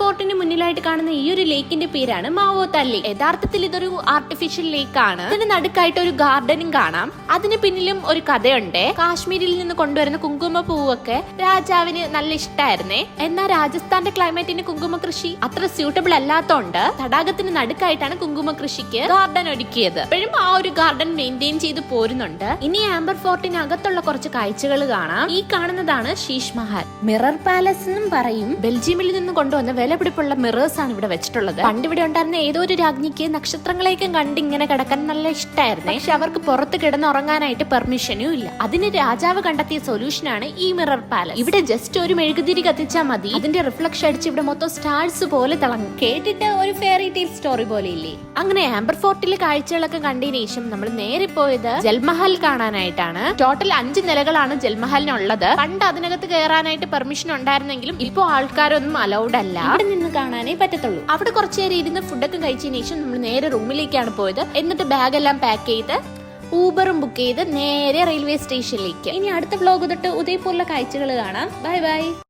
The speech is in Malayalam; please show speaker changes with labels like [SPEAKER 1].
[SPEAKER 1] ഫോർട്ടിന് മുന്നിലായിട്ട് കാണുന്ന ഈ ഒരു ലേക്കിന്റെ പേരാണ് മാവോ തല്ലി. യഥാർത്ഥത്തിൽ ഇതൊരു ആർട്ടിഫിഷ്യൽ ലേക്ക് ആണ്. ഇതിന് നടുക്കായിട്ട് ഒരു ഗാർഡനും കാണാം. അതിന് പിന്നിലും ഒരു കഥയുണ്ട്. കാശ്മീരിൽ നിന്ന് കൊണ്ടുവരുന്ന കുങ്കുമ പൂവൊക്കെ രാജാവിന് നല്ല ഇഷ്ടമായിരുന്നേ എന്നാൽ രാജസ്ഥാന്റെ ക്ലൈമറ്റിന് കുങ്കുമ കൃഷി അത്ര സ്യൂട്ടബിൾ അല്ലാത്തോണ്ട് തടാകത്തിന് നടുക്കായിട്ടാണ് കുങ്കുമ കൃഷിക്ക് ഗാർഡൻ ഒരുക്കിയത്. ഇപ്പോഴും ആ ഒരു ഗാർഡൻ മെയിന്റെയിൻ ചെയ്ത് പോരുന്നുണ്ട്. ഇനി ആംബർ ഫോർട്ടിനകത്തുള്ള കുറച്ച് കാഴ്ചകൾ കാണാം. ഈ കാണുന്നതാണ് ശീഷ് മഹൽ. മിറർ പാലസ് എന്നും പറയും. ബെൽജിയമിൽ നിന്ന് കൊണ്ടുവന്ന വിലപിടിപ്പുള്ള മിറേഴ്സ് ആണ് ഇവിടെ വെച്ചിട്ടുള്ളത്. പണ്ട് ഇവിടെ ഉണ്ടായിരുന്ന ഏതോ ഒരു രാജ്ഞിക്ക് നക്ഷത്രങ്ങളേക്കും കണ്ട് ഇങ്ങനെ കിടക്കാൻ നല്ല ഇഷ്ടമായിരുന്നു പക്ഷെ അവർക്ക് പുറത്ത് കിടന്നുറങ്ങാനായിട്ട് പെർമിഷനും ഇല്ല. അതിന് രാജാവ് കണ്ടെത്തിയ സൊല്യൂഷൻ ആണ് ഈ മിറർ പാലസ് ഇവിടെ ജസ്റ്റ് ഒരു മെഴുകുതിരി കത്തിച്ചാൽ മതി. അതിന്റെ റിഫ്ലക്ഷൻ അടിച്ച് ഇവിടെ മൊത്തം സ്റ്റാർസ് പോലെ തിളങ്ങും. കേട്ടിട്ട് ഒരു ഫെയറി ടീൽ സ്റ്റോറി പോലെ ഇല്ലേ? അങ്ങനെ ആംബർ ഫോർട്ടിലെ കാഴ്ചകളൊക്കെ കണ്ടതിന് ശേഷം നമ്മൾ നേരെ പോയത് ജൽമഹൽ കാണാനായിട്ടാണ്. ടോട്ടൽ അഞ്ച് നിലകളാണ് ജൽമഹലിനുള്ളത്. പണ്ട് അതിനകത്ത് കയറാനായിട്ട് പെർമിഷൻ ഉണ്ടായിരുന്നെങ്കിലും ഇപ്പോൾ ആൾക്കാരൊന്നും അലൗഡ് അല്ല. അവിടെ നിന്ന് കാണാനേ പറ്റത്തുള്ളൂ. അവിടെ കുറച്ചു നേരം ഇരുന്ന് ഫുഡൊക്കെ കഴിച്ചതിന് ശേഷം നമ്മൾ നേരെ റൂമിലേക്കാണ് പോയത്. എന്നിട്ട് ബാഗ് എല്ലാം പാക്ക് ചെയ്ത് ഊബറും ബുക്ക് ചെയ്ത് നേരെ റെയിൽവേ സ്റ്റേഷനിലേക്ക് ഇനി അടുത്ത വ്ലോഗ് തൊട്ട് ഉദയ്പൂരിലെ കാഴ്ചകൾ കാണാം. Bye bye